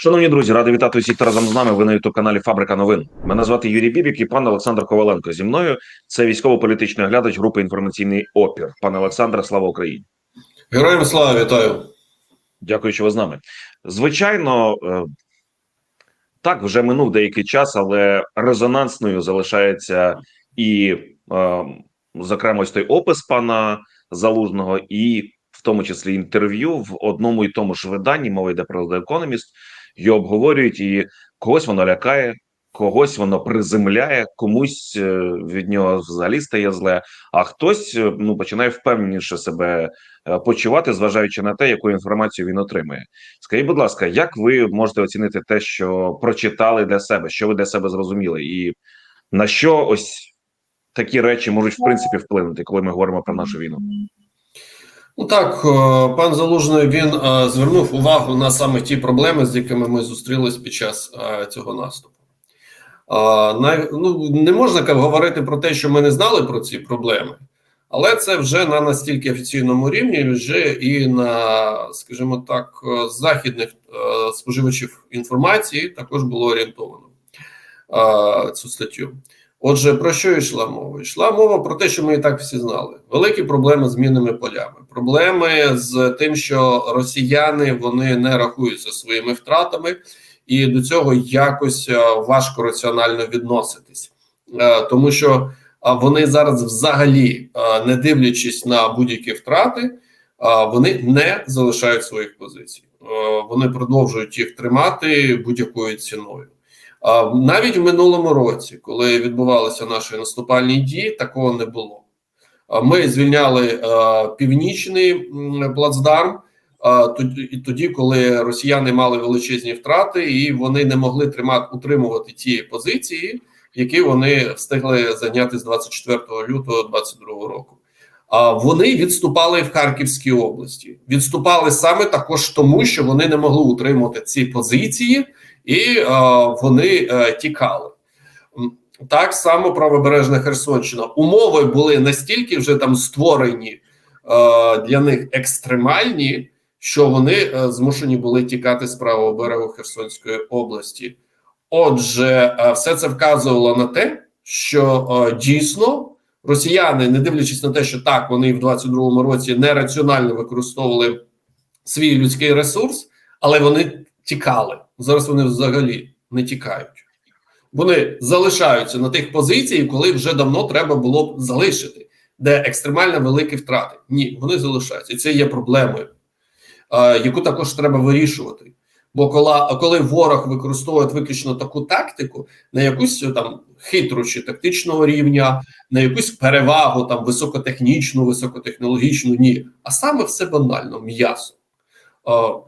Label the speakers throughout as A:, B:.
A: Шановні друзі, радий вітати усіх хто разом з нами. Ви на youtube каналі Фабрика новин. Мене звати Юрій Бібік і пан Олександр Коваленко. Зі мною це військово-політичний оглядач групи інформаційний опір. Пане Олександре, слава Україні!
B: Героям слава вітаю.
A: Дякую, що ви з нами. Звичайно, е, так вже минув деякий час, але резонансною залишається і, е, зокрема, ось той опис пана Залужного, і в тому числі інтерв'ю в одному і тому ж виданні. Мова йде про The Economist, його обговорюють, і когось воно лякає, когось воно приземляє, комусь е, від нього взагалі стає зле, а хтось е, ну починає впевненіше себе е, почувати, зважаючи на те, яку інформацію він отримує. Скажіть, будь ласка, як ви можете оцінити те, що прочитали для себе, що ви для себе зрозуміли, і на що ось такі речі можуть в принципі вплинути, коли ми говоримо про нашу війну?
B: Ну так, е, пан Залужний він е, звернув увагу на саме ті проблеми, з якими ми зустрілись під час е, цього наступу. Ну, не можна говорити про те, що ми не знали про ці проблеми, але це вже на настільки офіційному рівні, вже і на, скажімо так, західних споживачів інформації також було орієнтовано цю статтю. Отже, про що йшла мова? Йшла мова про те, що ми і так всі знали: великі проблеми з мінними полями, проблеми з тим, що росіяни вони не рахуються своїми втратами, і до цього якось е, важко раціонально відноситись, Е, тому що вони зараз, взагалі, е, не дивлячись на будь-які втрати, вони не залишають своїх позицій. Вони продовжують їх тримати будь-якою ціною. Навіть в минулому році, коли відбувалися наші наступальні дії, такого не було. Ми звільняли е, північний плацдарм тоді, тоді, коли росіяни мали величезні втрати, і вони не могли тримати утримувати ті позиції, які вони встигли зайняти з 24 лютого 22 року. А вони відступали в Харківській області. Відступали саме також тому, що вони не могли утримувати ці позиції і е, вони е, тікали. Так само правобережна Херсонщина. Умови були настільки вже там створені е, для них екстремальні, що вони змушені були тікати з правого берегу Херсонської області. Отже, все це вказувало на те, що дійсно росіяни, не дивлячись на те, що так вони в 22-му році нераціонально використовували свій людський ресурс, але вони тікали. Зараз вони взагалі не тікають. Вони залишаються на тих позиціях, коли вже давно треба було б залишити, де екстремально великі втрати. Ні, вони залишаються. І це є проблемою, яку також треба вирішувати. Бо коли, коли ворог використовує виключно таку тактику, на якусь там хитру чи тактичного рівня, на якусь перевагу там високотехнічну, високотехнологічну, ні, а саме все банально, м'ясо.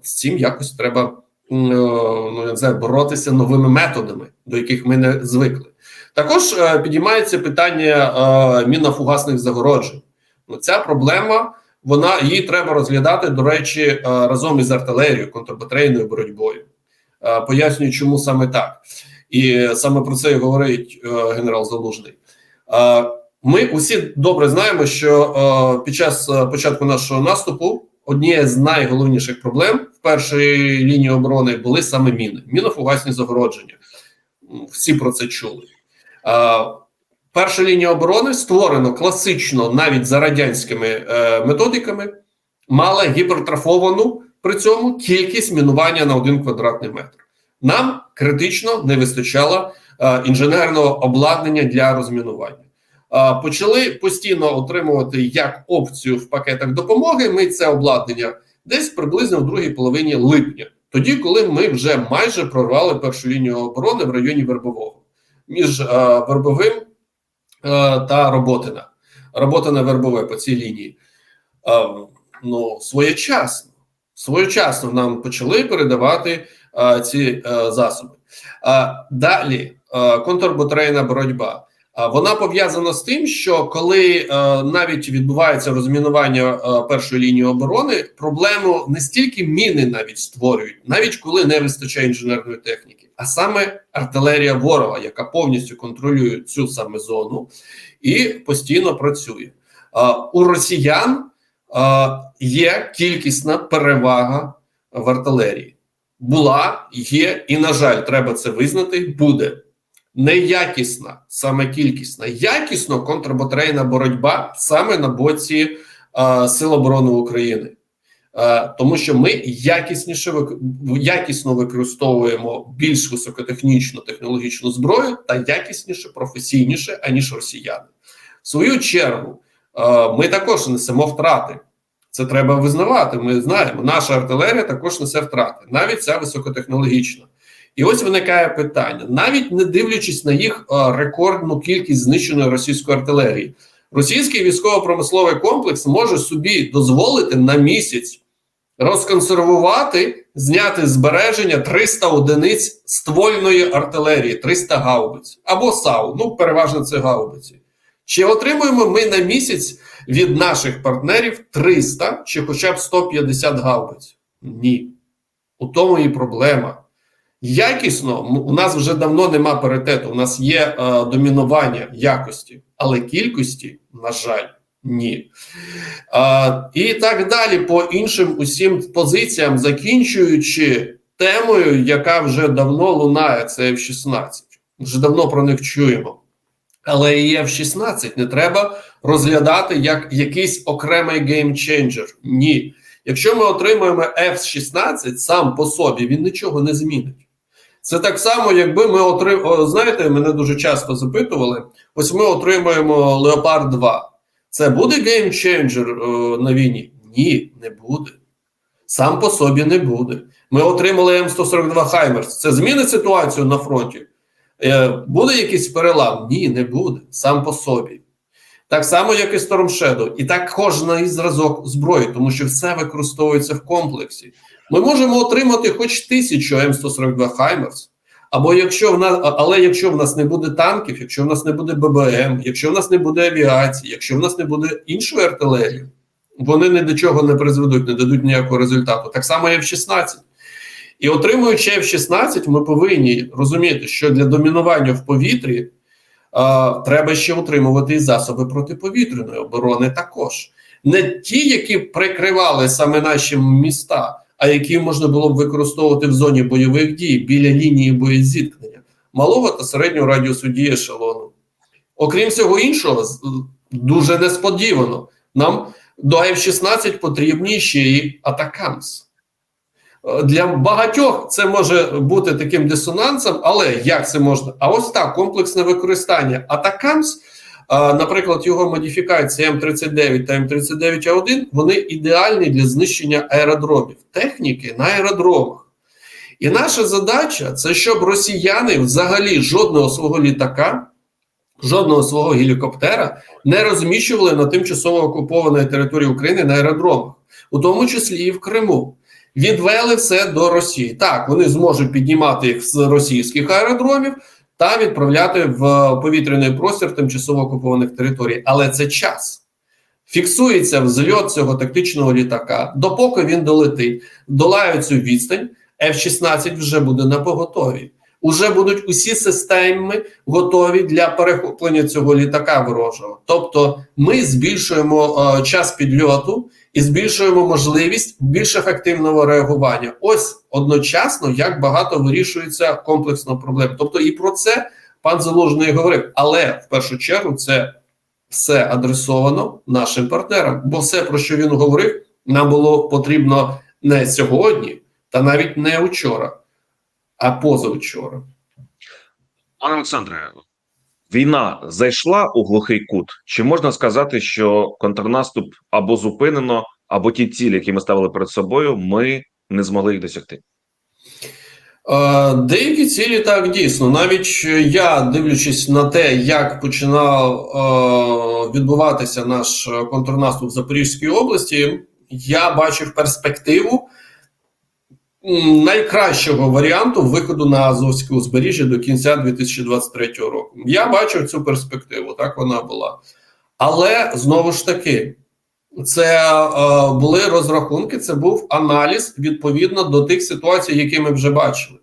B: З цим якось треба ну, я не знаю, боротися новими методами, до яких ми не звикли. Також е, підіймається питання е, мінно-фугасних загороджень. Ну, ця проблема, вона її треба розглядати, до речі, е, разом із артилерією, контрбатарейною боротьбою. Е, пояснюю, чому саме так. І саме про це і говорить е, генерал Залужний. Е, ми усі добре знаємо, що е, під час е, початку нашого наступу однією з найголовніших проблем в першій лінії оборони були саме міни, мінофугасні загородження. Всі про це чули. Перша лінія оборони створена класично навіть за радянськими е, методиками, мала гіпертрофовану при цьому кількість мінування на один квадратний метр. Нам критично не вистачало е, інженерного обладнання для розмінування. Почали постійно отримувати як опцію в пакетах допомоги. Ми це обладнання десь приблизно в другій половині липня, тоді, коли ми вже майже прорвали першу лінію оборони в районі Вербового між е, Вербовим е, та Роботина. Роботина Вербове по цій лінії. Е, ну, своєчасно, своєчасно нам почали передавати е, ці е, засоби. Е, далі е, контрбатарейна боротьба. Вона пов'язана з тим, що коли е, навіть відбувається розмінування е, першої лінії оборони, проблему не стільки міни навіть створюють, навіть коли не вистачає інженерної техніки, а саме артилерія ворога, яка повністю контролює цю саме зону і постійно працює. Е, у росіян є кількісна перевага в артилерії. була, є, і, на жаль, треба це визнати, буде неякісна, саме кількісна, якісно контрбатарейна боротьба саме на боці е, Сил оборони України. Е, тому що ми якісніше якісно використовуємо більш високотехнічну технологічну зброю та якісніше, професійніше, аніж росіяни. В свою чергу, е, ми також несемо втрати. Це треба визнавати. Ми знаємо, наша артилерія також несе втрати, навіть ця високотехнологічна. І ось виникає питання: навіть не дивлячись на їх е, рекордну кількість знищеної російської артилерії, російський військово-промисловий комплекс може собі дозволити на місяць розконсервувати, зняти збереження 300 одиниць ствольної артилерії, 300 гаубиць або САУ. Ну, переважно це гаубиці. Чи отримуємо ми на місяць від наших партнерів 300 чи хоча б 150 гаубиць? Ні. У тому і проблема. Якісно, у нас вже давно нема паритету. У нас є е, домінування якості, але кількості, на жаль, ні. Е, і так далі по іншим усім позиціям, закінчуючи темою, яка вже давно лунає, це F-16. Вже давно про них чуємо. Але і F-16 не треба розглядати як якийсь окремий геймченджер. Ні. Якщо ми отримуємо F-16 сам по собі, він нічого не змінить. Це так само, якби ми отримали, знаєте, мене дуже часто запитували: ось ми отримуємо Леопард 2. Це буде геймченджер на війні? Ні, не буде. Сам по собі не буде. Ми отримали М142 Хаймерс. Це змінить ситуацію на фронті? Е, буде якийсь перелам? Ні, не буде. Сам по собі. Так само, як і Storm Shadow. І так кожна із зразок зброї, тому що все використовується в комплексі. Ми можемо отримати хоч тисячу М142 Хаймерс, або якщо в нас, але якщо в нас не буде танків, якщо в нас не буде ББМ, якщо в нас не буде авіації, якщо в нас не буде іншої артилерії, вони ні до чого не призведуть, не дадуть ніякого результату. Так само і F-16. І отримуючи F-16, ми повинні розуміти, що для домінування в повітрі а, треба ще утримувати і засоби протиповітряної оборони також. Не ті, які прикривали саме наші міста, а які можна було б використовувати в зоні бойових дій біля лінії боєзіткнення, малого та середнього радіусу дії ешелону. Окрім всього іншого, дуже несподівано, нам до F-16 потрібні ще й атакамс. Е, Для багатьох це може бути таким дисонансом, але як це можна? А ось так, комплексне використання Атакамс, наприклад, його модифікація М39 та М39А1, вони ідеальні для знищення аеродромів, техніки на аеродромах. І наша задача це щоб росіяни взагалі жодного свого літака, жодного свого гелікоптера не розміщували на тимчасово окупованій території України на аеродромах, у тому числі і в Криму. Відвели все до Росії. Так, вони зможуть піднімати їх з російських аеродромів та відправляти в повітряний простір тимчасово окупованих територій. Але це час. Фіксується взльот цього тактичного літака, допоки він долетить, долає цю відстань, F-16 вже буде на поготові. Уже будуть усі системи готові для перехоплення цього літака ворожого. Тобто, ми збільшуємо е, час підльоту і збільшуємо можливість більш ефективного реагування. Ось одночасно як багато вирішується комплексно проблем. Тобто, і про це пан Залужний говорив. Але в першу чергу це все адресовано нашим партнерам. Бо все, про що він говорив, нам було потрібно не сьогодні, та навіть не вчора, а позавчора.
A: Пане Олександре, війна зайшла у глухий кут. Чи можна сказати, що контрнаступ або зупинено, або ті цілі, які ми ставили перед собою, ми не змогли їх досягти?
B: Деякі цілі так дійсно. Навіть я, дивлячись на те, як починав е, відбуватися наш контрнаступ в Запорізькій області, я бачив перспективу найкращого варіанту виходу на Азовське узбережжя до кінця 2023 року. Я бачив цю перспективу, так вона була. Але знову ж таки, це е, були розрахунки, це був аналіз відповідно до тих ситуацій, які ми вже бачили,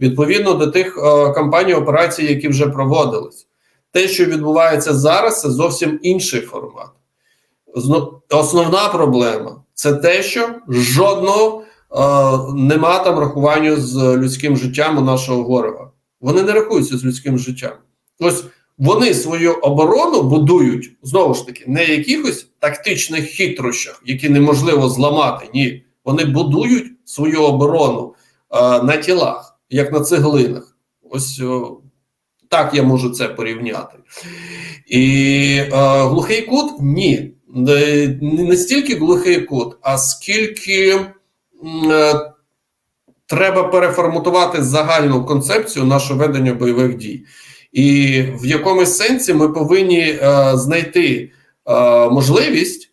B: відповідно до тих е, кампаній операцій, які вже проводились. Те, що відбувається зараз, це зовсім інший формат. Основна проблема це те, що жодного нема там рахування з людським життям у нашого ворога. Вони не рахуються з людським життям. Ось вони свою оборону будують знову ж таки не якихось тактичних хитрощах, які неможливо зламати. Ні, вони будують свою оборону е, на тілах, як на цеглинах. Ось о, так я можу це порівняти. І е, глухий кут ні. Не, не стільки глухий кут, а скільки е, треба переформатувати загальну концепцію нашого ведення бойових дій. І в якомусь сенсі ми повинні е, знайти е, можливість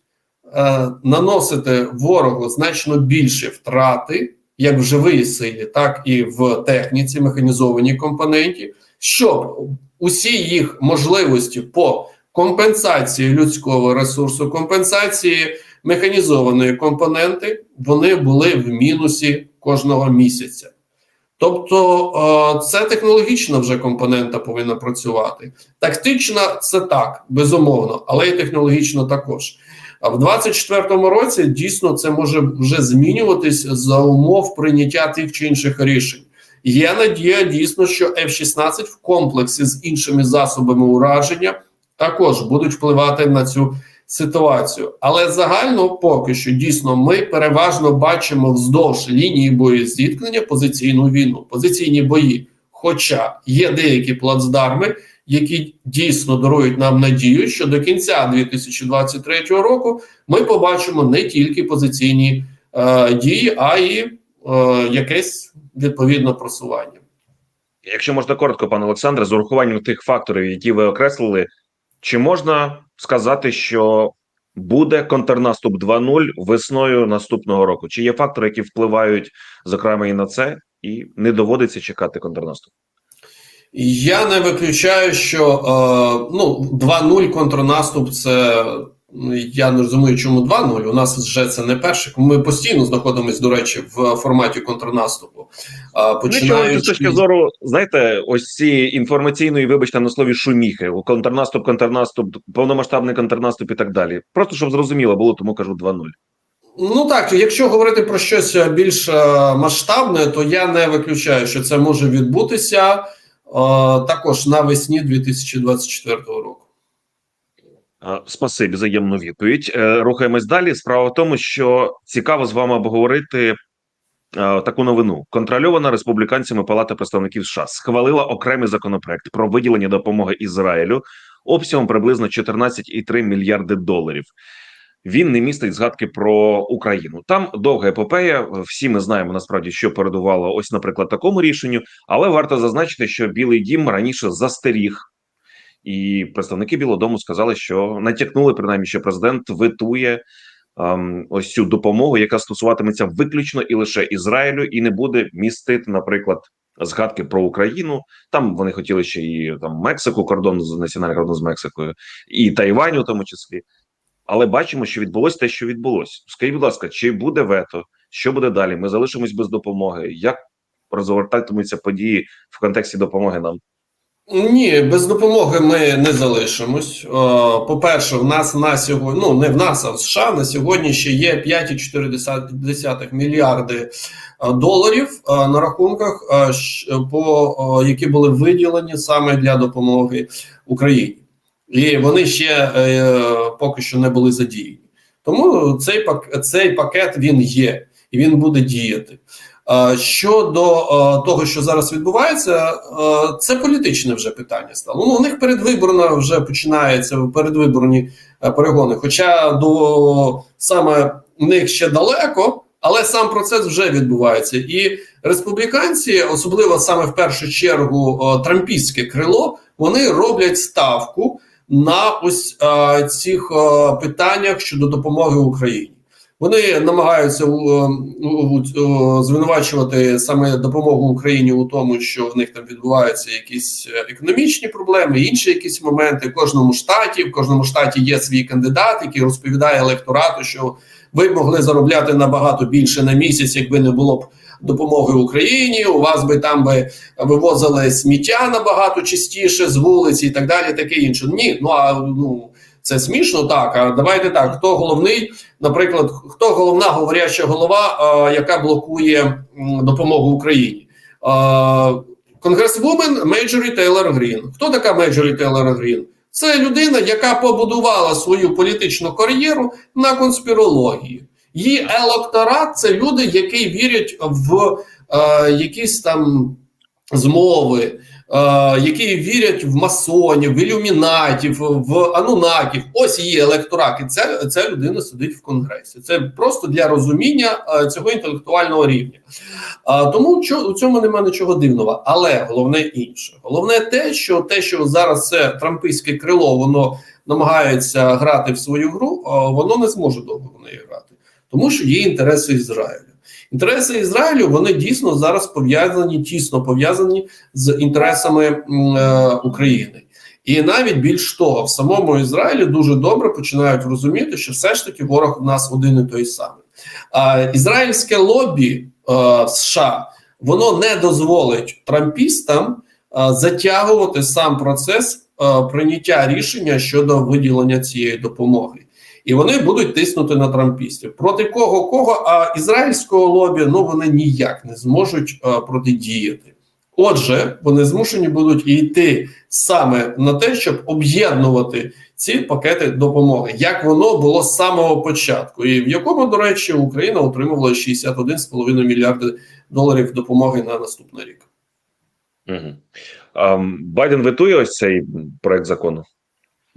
B: е, наносити ворогу значно більше втрати, як в живій силі, так і в техніці, механізованій компоненті, щоб усі їх можливості по компенсації людського ресурсу, компенсації механізованої компоненти, вони були в мінусі кожного місяця. Тобто е, це технологічна вже компонента повинна працювати. Тактична це так, безумовно, але і технологічно також. А в 24-му році дійсно це може вже змінюватись за умов прийняття тих чи інших рішень. Є надія дійсно, що F-16 в комплексі з іншими засобами ураження також будуть впливати на цю ситуацію. Але загально поки що дійсно ми переважно бачимо вздовж лінії боєзіткнення позиційну війну, позиційні бої. Хоча є деякі плацдарми, які дійсно дарують нам надію, що до кінця 2023 року ми побачимо не тільки позиційні е, дії, а й е, якесь відповідне просування.
A: Якщо можна коротко, пане Олександре, з урахуванням тих факторів, які ви окреслили, чи можна сказати, що буде контрнаступ 2.0 весною наступного року? Чи є фактори, які впливають зокрема і на це, і не доводиться чекати контрнаступ?
B: Я не виключаю, що е, ну 2-0 контрнаступ це. Я не розумію, чому 2-0. У нас вже це не перший. Ми постійно знаходимося, до речі, в форматі контрнаступу. А,
A: починаючи... Ну, з точки зору, знаєте, ось ці інформаційної, вибачте, на слові шуміхи, контрнаступ, контрнаступ, повномасштабний контрнаступ і так далі. Просто щоб зрозуміло було, тому кажу 2-0.
B: Ну так, якщо говорити про щось більш масштабне, то я не виключаю, що це може відбутися е, також навесні 2024 року.
A: Спасибі за ємну відповідь. Рухаємось далі. Справа в тому, що цікаво з вами обговорити таку новину. Контрольована республіканцями Палата представників США схвалила окремий законопроект про виділення допомоги Ізраїлю обсягом приблизно 14,3 мільярди доларів. Він не містить згадки про Україну. Там довга епопея. Всі ми знаємо насправді, що передувало ось, наприклад, такому рішенню. Але варто зазначити, що Білий Дім раніше застеріг і представники Білого Дому сказали, що натякнули принаймні, що президент витує ем, ось цю допомогу, яка стосуватиметься виключно і лише Ізраїлю, і не буде містити, наприклад, згадки про Україну. Там вони хотіли ще і там Мексику, кордон з національний кордон з Мексикою, і Тайвань, у тому числі. Але бачимо, що відбулося те, що відбулося. Скажіть, будь ласка, чи буде вето? Що буде далі? Ми залишимось без допомоги. Як розвертатимуться події в контексті допомоги нам?
B: Ні, без допомоги ми не залишимось. По-перше, в нас на сьогодні, ну не в нас, а в США на сьогодні ще є 5,4 мільярди доларів на рахунках, по які були виділені саме для допомоги Україні, і вони ще е, поки що не були задіяні. Тому цей пак цей пакет він є і він буде діяти. Щодо того, що зараз відбувається, це політичне вже питання стало. Ну, у них передвиборна вже починається передвиборні перегони. Хоча до саме них ще далеко, але сам процес вже відбувається. І республіканці, особливо саме в першу чергу, трампійське крило, вони роблять ставку на ось цих питаннях щодо допомоги Україні. Вони намагаються звинувачувати саме допомогу Україні у тому, що в них там відбуваються якісь е, економічні проблеми, інші якісь моменти. В кожному штаті в кожному штаті є свій кандидат, який розповідає електорату, що ви могли заробляти набагато більше на місяць, якби не було б допомоги Україні. У вас би там би вивозили сміття набагато частіше з вулиці і так далі. Таке інше. Ні, ну а ну Це смішно, так. А давайте так. Хто головний, наприклад, хто головна говоряща голова, а, яка блокує м, допомогу Україні? А, Конгресвумен Мейджорі Тейлор Грін. Хто така Мейджорі Тейлор Грін? Це людина, яка побудувала свою політичну кар'єру на конспірології. Її електорат це люди, які вірять в е, якісь там змови, які вірять в масонів, в ілюмінатів, в анунаків. Ось її електорат. І це, ця людина сидить в конгресі. Це просто для розуміння е, цього інтелектуального рівня. Тому що у цьому немає нічого дивного. Але головне інше. Головне те, що те, що зараз це трампійське крило, воно намагається грати в свою гру, воно не зможе довго в неї грати, тому що є інтереси Ізраїлю. Інтереси Ізраїлю вони дійсно зараз пов'язані, тісно пов'язані з інтересами е, України. І навіть більш того, в самому Ізраїлі дуже добре починають розуміти, що все ж таки ворог у нас один і той самий. А ізраїльське лобі е, США воно не дозволить трампістам е, затягувати сам процес е, прийняття рішення щодо виділення цієї допомоги. І вони будуть тиснути на трампістів. Проти кого кого, а ізраїльського лобі ну вони ніяк не зможуть е, протидіяти. Отже, вони змушені будуть йти саме на те, щоб об'єднувати ці пакети допомоги, як воно було з самого початку, і в якому, до речі, Україна отримувала 61,5 мільярди доларів допомоги на наступний рік.
A: Угу. Байден ветує ось цей проект закону.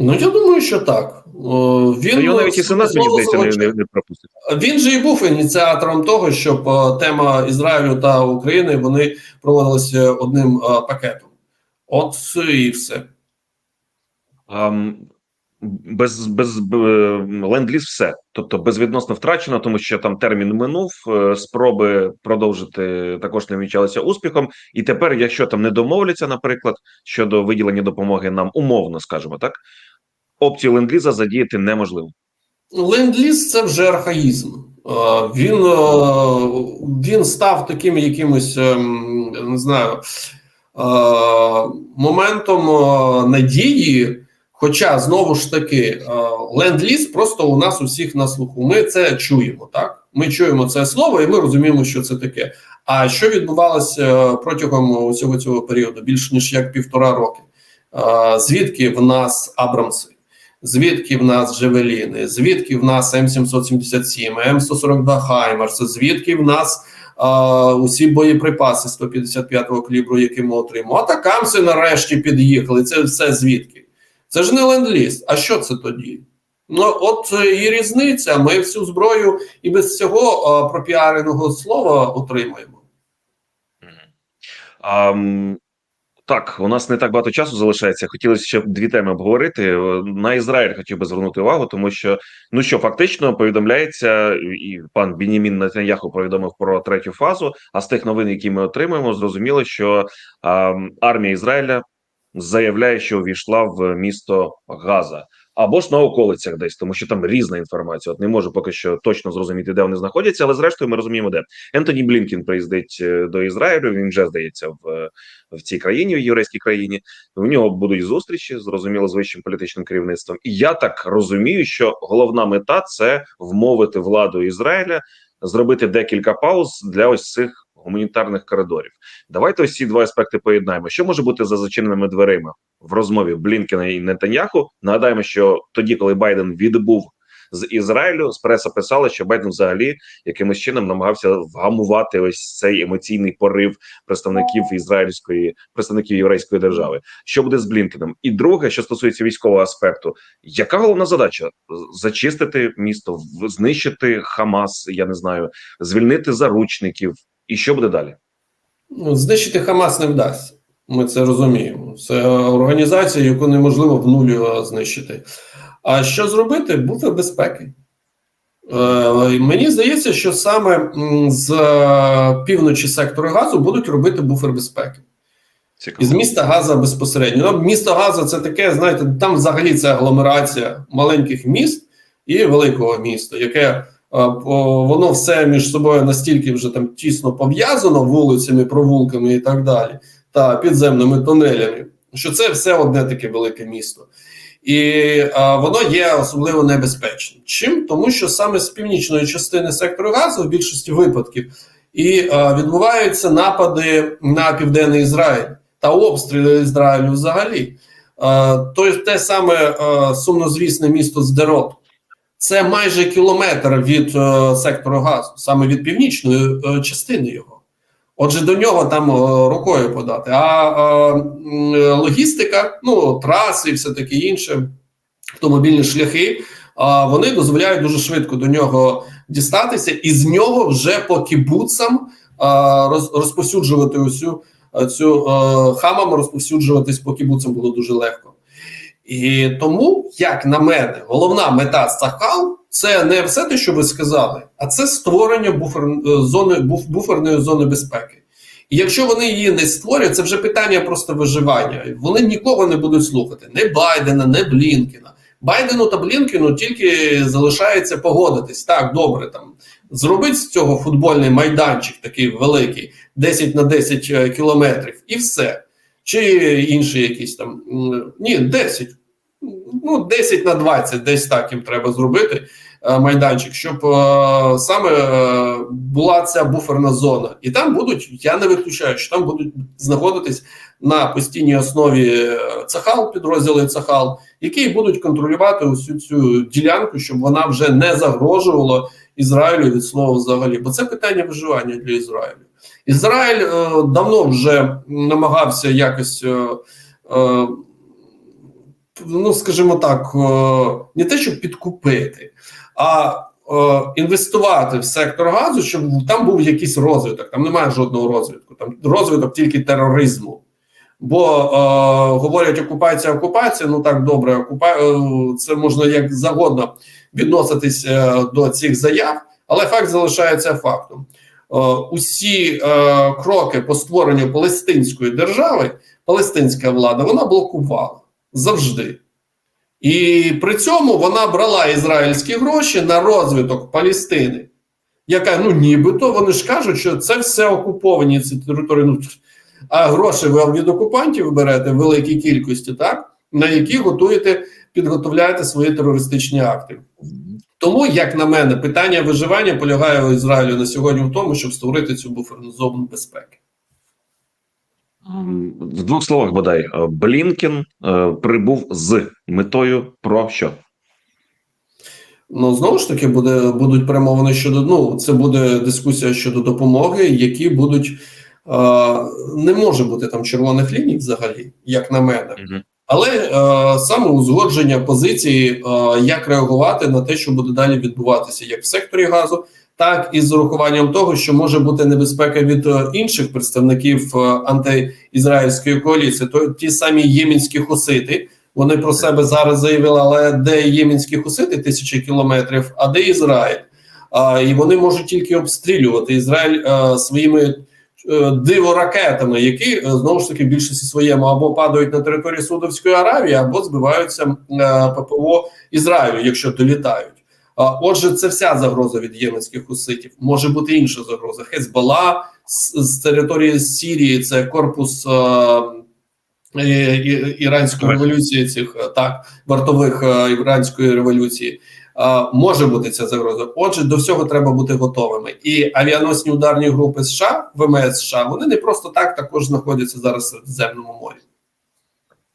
B: Ну я думаю, що так. Він
A: Та його навіть і сенат мені здається не, не, не пропустить.
B: Він же і був ініціатором того, щоб е, тема Ізраїлю та України вони проводилися одним е, пакетом. От і все.
A: Um, без без ленд-ліз все, тобто безвідносно втрачено, тому що там термін минув. е, Спроби продовжити також не вінчалися успіхом. І тепер, якщо там не домовляться, наприклад, щодо виділення допомоги нам умовно, скажімо так, опцію ленд-ліза задіяти неможливо.
B: Ленд-ліз це вже архаїзм. Е, Він, е, він став таким якимось, ем, не знаю, е, моментом надії. Хоча знову ж таки, ленд-ліз просто у нас усіх на слуху. Ми це чуємо, так? Ми чуємо це слово, і ми розуміємо, що це таке. А що відбувалося протягом усього цього періоду, більш ніж як півтора роки? Звідки в нас Абрамси? Звідки в нас Джевеліни, звідки в нас М777, М142 Хаймерс, звідки в нас а, усі боєприпаси 155-го калібру, які ми отримали. Атакамси нарешті під'їхали. Це все звідки? Це ж не ленд-ліз. А що це тоді? Ну, от е, і різниця. Ми всю зброю і без цього а, пропіареного слова отримаємо.
A: Um, так, у нас не так багато часу залишається. Хотілося ще дві теми обговорити. На Ізраїль хотів би звернути увагу, тому що ну що фактично повідомляється, і пан Бінімін Нетаньяху повідомив про третю фазу. А з тих новин, які ми отримуємо, зрозуміло, що а, армія Ізраїля заявляє, що увійшла в місто Газа. Або ж на околицях десь, тому що там різна інформація. От не можу поки що точно зрозуміти, де вони знаходяться, але зрештою ми розуміємо, де Ентоні Блінкін приїздить е, до Ізраїлю. Він вже здається в в цій країні, в єврейській країні. У нього будуть зустрічі, зрозуміло, з вищим політичним керівництвом. І я так розумію, що головна мета це вмовити владу Ізраїля зробити декілька пауз для ось цих гуманітарних коридорів. Давайте ось ці два аспекти поєднаємо. Що може бути за зачиненими дверима в розмові Блінкена і Нетаньяху? Нагадаємо, що тоді, коли Байден відбув з Ізраїлю, з преса писала, що Байден взагалі якимось чином намагався вгамувати ось цей емоційний порив представників ізраїльської представників єврейської держави. Що буде з Блінкеном? І друге, що стосується військового аспекту, яка головна задача зачистити місто, знищити Хамас? Я не знаю, звільнити заручників. І що буде далі?
B: Ну, Знищити Хамас не вдасться. Ми це розуміємо. Це організація, яку неможливо в нулі е, знищити. А що зробити? Буфер безпеки. Е, мені здається, що саме з е, півночі сектору газу будуть робити буфер безпеки.
A: Цікаво.
B: Із міста Газа безпосередньо. Ну, місто Газа це таке, знаєте, там взагалі це агломерація маленьких міст і великого міста, яке воно все між собою настільки вже там тісно пов'язано вулицями, провулками і так далі, та підземними тунелями, що це все одне таке велике місто. і е, воно є особливо небезпечним. Чим? Тому що саме з північної частини сектору газу в більшості випадків і е, відбуваються напади на південний Ізраїль та обстріли Ізраїлю взагалі. Е, то те саме е, сумнозвісне місто Здерот. Це майже кілометр від е, сектору газу, саме від північної е, частини його. Отже, до нього там е, рукою подати. А е, логістика, ну траси все таке інше, автомобільні шляхи, а вони дозволяють дуже швидко до нього дістатися, і з нього вже по кібуцам а, роз, розповсюджувати усю цю е, хамам розповсюджуватись по кібуцам було дуже легко. І тому, як на мене, головна мета Сахал це не все те, що ви сказали, а це створення буфер, е, зони буф, буферної зони безпеки. І якщо вони її не створять, це вже питання просто виживання. Вони нікого не будуть слухати: не Байдена, не Блінкена. Байдену та Блінкену тільки залишається погодитись. Так, добре, там зробить з цього футбольний майданчик такий великий, 10 на 10 е, кілометрів, і все. Чи інші якісь там ні, 10. Ну, 10 на 20, десь так їм треба зробити е, майданчик, щоб е, саме е, була ця буферна зона. І там будуть, я не виключаю, що там будуть знаходитись на постійній основі Цахал, підрозділи Цахал, які будуть контролювати усю цю ділянку, щоб вона вже не загрожувала Ізраїлю від слова взагалі. Бо це питання виживання для Ізраїлю. Ізраїль е, давно вже намагався якось. Е, е, Ну, скажімо так, не те, щоб підкупити, а інвестувати в сектор газу, щоб там був якийсь розвиток. Там немає жодного розвитку, там розвиток тільки тероризму. Бо е, говорять окупація, окупація. Ну так добре, окупа... це можна як завгодно відноситись е, до цих заяв, але факт залишається фактом. Е, усі е, кроки по створенню палестинської держави, палестинська влада вона блокувала завжди. І при цьому вона брала ізраїльські гроші на розвиток Палестини, яка ну нібито вони ж кажуть, що це все окуповані ці території. Ну, а гроші ви від окупантів берете в великій кількості, так на які готуєте, підготовляєте свої терористичні акти. Тому, як на мене, питання виживання полягає у Ізраїлю на сьогодні в тому, щоб створити цю буферну зону безпеки.
A: В двох словах бодай е, Блінкен е, прибув з метою про що?
B: Ну знову ж таки, буде будуть перемовини щодо ну, це буде дискусія щодо допомоги, які будуть е, не може бути там червоних ліній, взагалі, як на мене,
A: Угу.
B: Але е, саме узгодження позиції, е, як реагувати на те, що буде далі відбуватися, як в секторі газу, так і з урахуванням того, що може бути небезпека від е, інших представників е, антиізраїльської коаліції, то ті самі ємінські хусити. Вони про себе зараз заявили, але де ємінські хусити тисячі кілометрів, а де Ізраїль? А, і вони можуть тільки обстрілювати Ізраїль а, своїми е, диворакетами, які е, знову ж таки в більшості своєму або падають на території Саудовської Аравії, або збиваються е, ППО Ізраїлю, якщо долітають. Отже, це вся загроза від єменських хуситів. Може бути інша загроза. Хезбала з, з території Сірії, це корпус. е, іранської революції, цих так вартових іранської революції. Е, Може бути ця загроза. Отже, до всього треба бути готовими. І авіаносні ударні групи США, ВМС США, вони не просто так також знаходяться зараз в Середземному морі.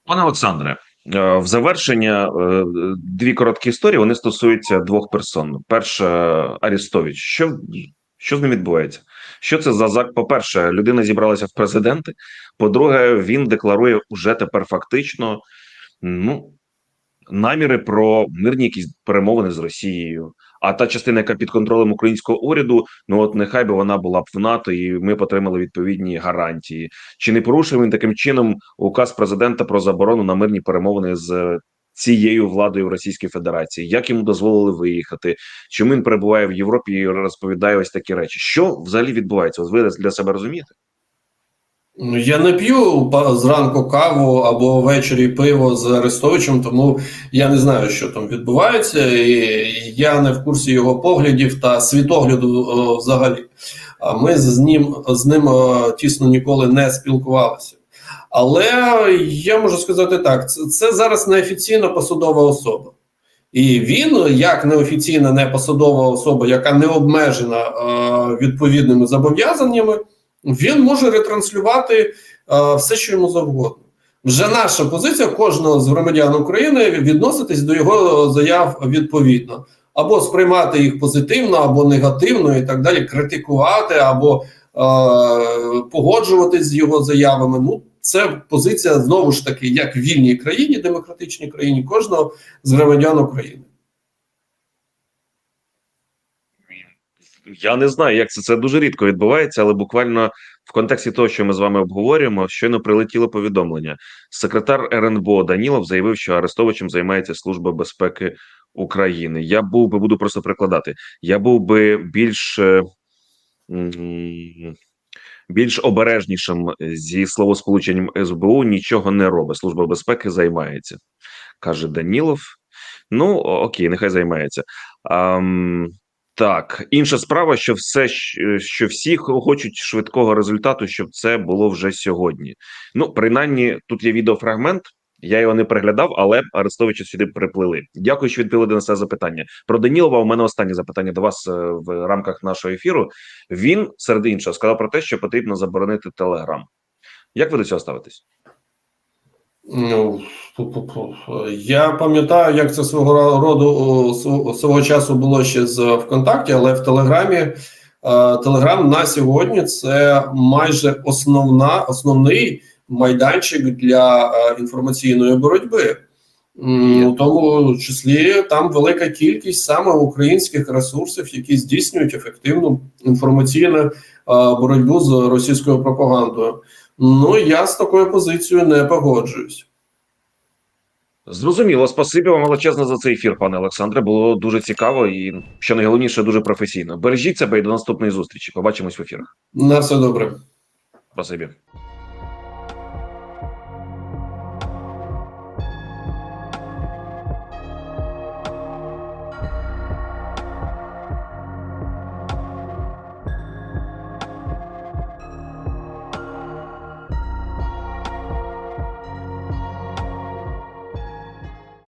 A: Пане Олександре, е, в завершення е, дві короткі історії. Вони стосуються двох персон. Перша Арістович. Що, що з ним відбувається? Що це за зак? По-перше, людина зібралася в президенти. По-друге, він декларує уже тепер фактично ну, наміри про мирні якісь перемовини з Росією. А та частина, яка під контролем українського уряду, ну от нехай би вона була б в НАТО, і ми отримали відповідні гарантії. Чи не порушив він таким чином указ президента про заборону на мирні перемовини з цією владою в Російській Федерації? Як йому дозволили виїхати? Чому він перебуває в Європі і розповідає ось такі речі? Що взагалі відбувається? Ось ви для себе розумієте?
B: Ну, Я не п'ю зранку каву або ввечері пиво з Арестовичем, тому я не знаю, що там відбувається, і я не в курсі його поглядів та світогляду е, взагалі. А ми з ним з ним е, тісно ніколи не спілкувалися. Але я можу сказати так: це, це зараз неофіційна посадова особа. І він, як неофіційна непосадова особа, яка не обмежена е, відповідними зобов'язаннями, він може ретранслювати е, все, що йому завгодно. Вже наша позиція кожного з громадян України відноситись до його заяв відповідно, або сприймати їх позитивно, або негативно, і так далі, критикувати, або е, погоджуватись з його заявами. Ну, це позиція знову ж таки, як в вільній країні, демократичній країні, кожного з громадян України.
A: Я не знаю, як це. Це дуже рідко відбувається, але буквально в контексті того, що ми з вами обговорюємо, щойно прилетіло повідомлення. Секретар РНБО Данілов заявив, що Арестовичем займається Служба безпеки України. Я був би буду просто прикладати. Я був би більш. е, Більш обережнішим зі словосполученням СБУ нічого не робить. Служба безпеки займається, каже Данілов. Ну окей, нехай займається. Ам, так, інша справа, що все, що всі хочуть швидкого результату, щоб це було вже сьогодні. Ну, принаймні, тут є відеофрагмент. Я його не переглядав, але Арестовича сюди приплили. Дякую, що відповіли на це запитання. Про Данілова. У мене останнє запитання до вас е, в рамках нашого ефіру. Він серед іншого сказав про те, що потрібно заборонити Телеграм. Як ви до цього ставитесь?
B: Ну, я пам'ятаю, як це свого роду свого часу було ще з ВКонтакті, але в Телеграмі е, Телеграм на сьогодні це майже основна, основний майданчик для е, інформаційної боротьби. У тому числі там велика кількість саме українських ресурсів, які здійснюють ефективну інформаційну е, боротьбу з російською пропагандою. Ну я з такою позицією не погоджуюсь.
A: Зрозуміло, спасибі вам величезне за цей ефір, пане Олександре. Було дуже цікаво і що найголовніше, дуже професійно. Бережіть себе і до наступної зустрічі. Побачимось в ефірах.
B: На все добре.
A: Спасибі.